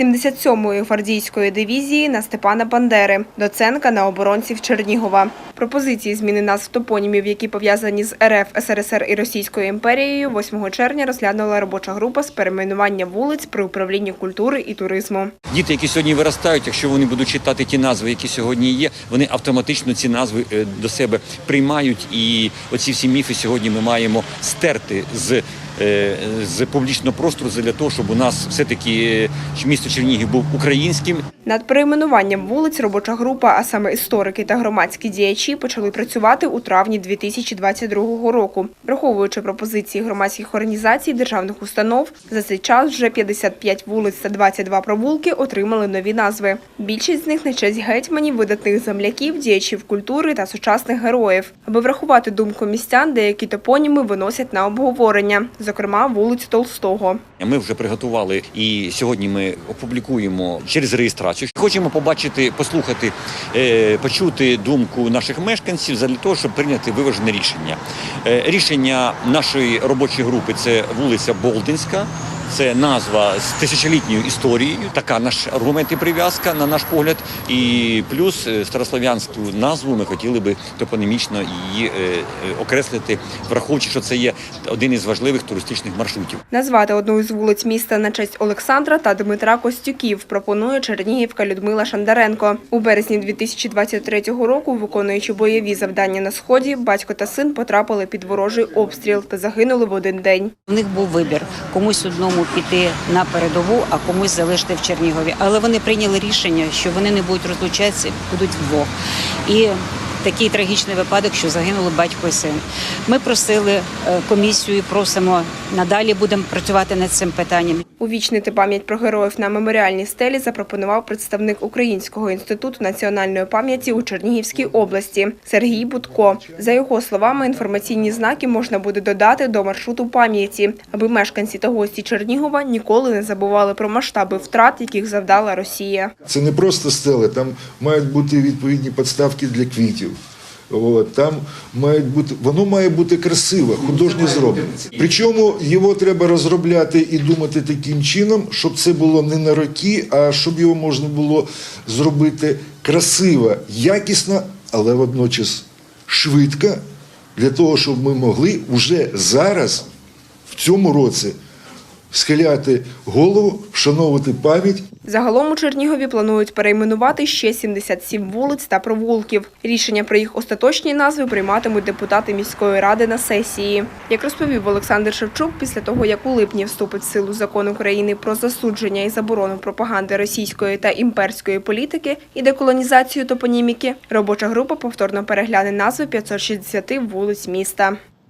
77-ї гвардійської дивізії на Степана Бандери, Доценка на оборонців Чернігова. Пропозиції зміни назв топонімів, які пов'язані з РФ, СРСР і Російською імперією, 8 червня розглянула робоча група з перейменування вулиць при управлінні культури і туризму. Діти, які сьогодні виростають, якщо вони будуть читати ті назви, які сьогодні є, вони автоматично ці назви е, до себе приймають. І оці всі міфи сьогодні ми маємо стерти з. Е, З публічного простору для того, щоб у нас все-таки е, місто Чернігів був українським Над перейменуванням вулиць робоча група, а саме історики та громадські діячі, почали працювати у травні 2022 року. Враховуючи пропозиції громадських організацій, державних установ, за цей час вже 55 вулиць та 22 провулки отримали нові назви. Більшість з них на честь гетьманів, видатних земляків, діячів культури та сучасних героїв. Аби врахувати думку містян, деякі топоніми виносять на обговорення, зокрема вулицю Толстого. Ми вже приготували і сьогодні ми опублікуємо через реєстрацію. Хочемо побачити, послухати, е, почути думку наших мешканців для того, щоб прийняти виважене рішення. Е, Рішення нашої робочої групи це вулиця Болдинська. Це назва з тисячолітньою історією. Така наш аргумент і прив'язка на наш погляд. І плюс е, старослов'янську назву ми хотіли би топонімічно її окреслити, враховуючи, що це є один із важливих туристичних маршрутів. Назвати одну із вулиць міста на честь Олександра та Дмитра Костюків пропонує чернігівка Людмила Шандаренко. У березні 2023 року, виконуючи бойові завдання на сході, батько та син потрапили під ворожий обстріл та загинули в один день. У них був вибір комусь одному піти на передову, а комусь залишити в Чернігові. Але вони прийняли рішення, що вони не будуть розлучатися, будуть вдвох. І такий трагічний випадок, що загинули батько і син. Ми просили е, комісію, і просимо надалі будемо працювати над цим питанням. Увічнити пам'ять про героїв на меморіальній стелі запропонував представник Українського інституту національної пам'яті у Чернігівській області Сергій Будко. За його словами, інформаційні знаки можна буде додати до маршруту пам'яті, аби мешканці та гості Чернігова ніколи не забували про масштаби втрат, яких завдала Росія. Це не просто стели, там мають бути відповідні підставки для квітів. От, там мають бути, воно має бути красиво, художньо зроблено. Причому його треба розробляти і думати таким чином, щоб це було не на роки, а щоб його можна було зробити красиво, якісно, але водночас швидко, для того, щоб ми могли вже зараз, в цьому році, схиляти голову, вшановувати пам'ять Загалом у Чернігові планують перейменувати ще 77 вулиць та провулків. Рішення про їх остаточні назви прийматимуть депутати міської ради на сесії. Як розповів Олександр Шевчук, після того як у липні вступить в силу закон України про засудження і заборону пропаганди російської та імперської політики і деколонізацію топоніміки, робоча група повторно перегляне назви 560 вулиць міста.